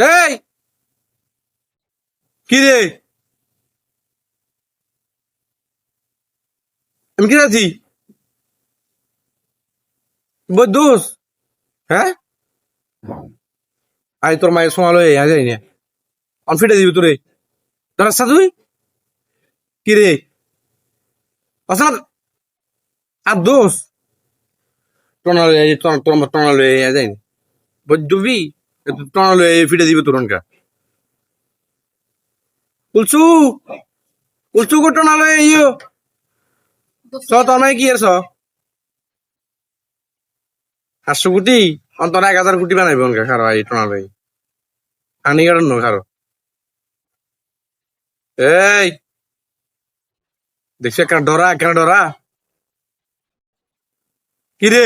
এই! কি রে? আমি কি আছি? বদুস! হ্যাঁ? আই তোর মায়ের সময় লয়ে আ যাই না। অনফিটে দিবি তোরে। তোর আসছা তুই কি রে? আসলে আর দোষ টনালে টনালে আ যাই বদুবি! টনালে ফিটে দিবি তোরনকা কুলসু কুলসু কো টনালে ইয়ো। তোর মাই কি এর চ আটশো কোটি অন্তর এক হাজার বানাইব অনকা খারো এই টনালে। আনি কারণ নো খারো। এই, দেখছি কেন ডরা কেন ডরা। কি রে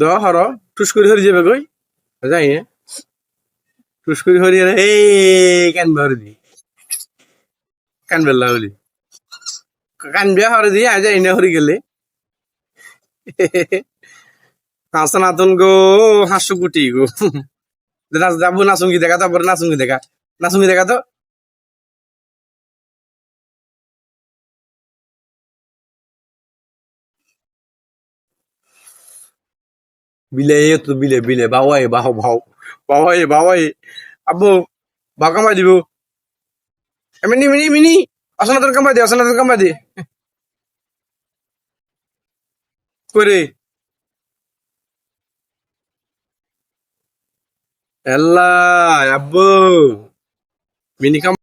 দ হর টুস করে হরি যাবে কই যাই টুস করে হরি এই কেন হরি দি। কেন বেলা হলি কান বিয়া হরি দি, আজ যাই না হরি গেলে হাসনাতন গো হাসু কুটি গো। নাচ যাব নাচুঙ্গি দেখা তারপরে নাচুঙ্গি দেখা। নাচুঙ্গি দেখা তো বিলে এ তো বিলে বিলে বাবাই বাহ ভাও বাবাই বাবাই আব্বু বাউ কামাই দিব এ, মিনি মিনি মিনি আসনাতন কামাই দে আসনাতন কামাই দে করে এল্লা আব্বু মিনি কাম